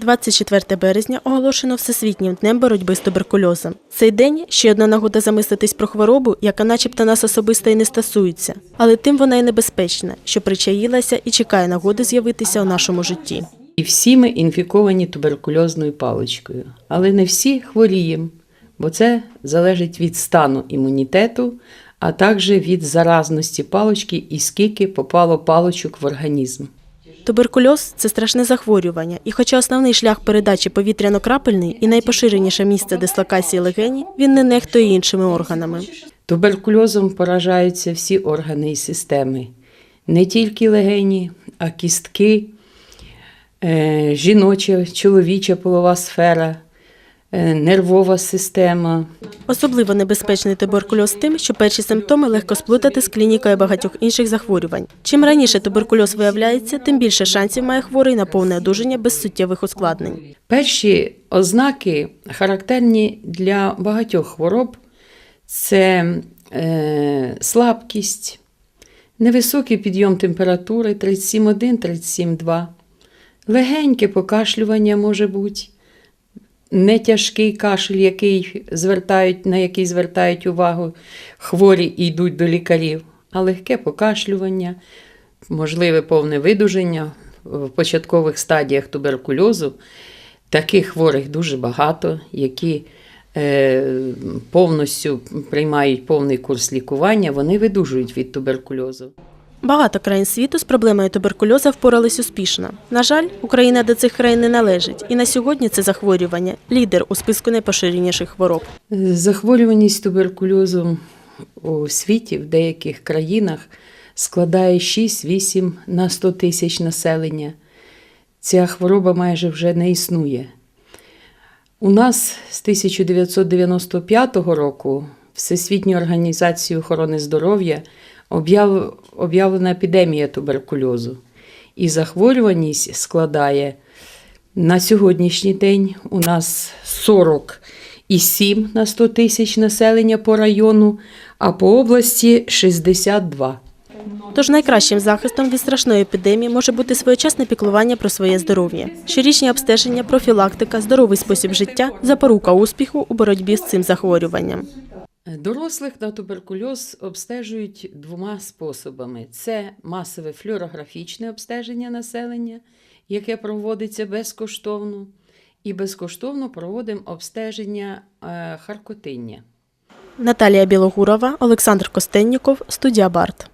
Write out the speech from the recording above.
24 березня оголошено Всесвітнім днем боротьби з туберкульозом. Цей день ще одна нагода замислитись про хворобу, яка начебто нас особисто і не стосується, але тим вона і небезпечна, що причаїлася і чекає нагоди з'явитися у нашому житті. І всі ми інфіковані туберкульозною паличкою. Але не всі хворіємо, бо це залежить від стану імунітету, а також від заразності палички і скільки попало паличок в організм. Туберкульоз це страшне захворювання, і хоча основний шлях передачі повітряно-крапельний і найпоширеніше місце дислокації легені, він не нехтує іншими органами. Туберкульозом поражаються всі органи і системи, не тільки легені, а кістки, е, жіноча, чоловіча полова сфера, е, нервова система, Особливо небезпечний туберкульоз тим, що перші симптоми легко сплутати з клінікою багатьох інших захворювань. Чим раніше туберкульоз виявляється, тим більше шансів має хворий на повне одужання без суттєвих ускладнень. Перші ознаки характерні для багатьох хвороб це е, слабкість, невисокий підйом температури 37,1, 37,2, легеньке покашлювання може бути, не тяжкий кашель, який звертають, на який звертають увагу хворі і йдуть до лікарів, а легке покашлювання, можливе повне видуження в початкових стадіях туберкульозу. Таких хворих дуже багато, які е, повністю приймають повний курс лікування, вони видужують від туберкульозу. Багато країн світу з проблемою туберкульоза впорались успішно. На жаль, Україна до цих країн не належить, і на сьогодні це захворювання лідер у списку найпоширеніших хвороб. Захворюваність туберкульозом у світі в деяких країнах складає 6-8 на 100 тисяч населення. Ця хвороба майже вже не існує. У нас з 1995 року Всесвітньою організацією охорони здоров'я об'явлена епідемія туберкульозу. І захворюваність складає на сьогоднішній день у нас 47 на 100 тисяч населення по району, а по області 62. Тож найкращим захистом від страшної епідемії може бути своєчасне піклування про своє здоров'я. Щорічні обстеження, профілактика, здоровий спосіб життя запорука успіху у боротьбі з цим захворюванням. Дорослих на туберкульоз обстежують двома способами: це масове флюорографічне обстеження населення, яке проводиться безкоштовно, і безкоштовно проводимо обстеження е, харкотиння. Наталія Білогурова, Олександр Костенніков, студія Барт.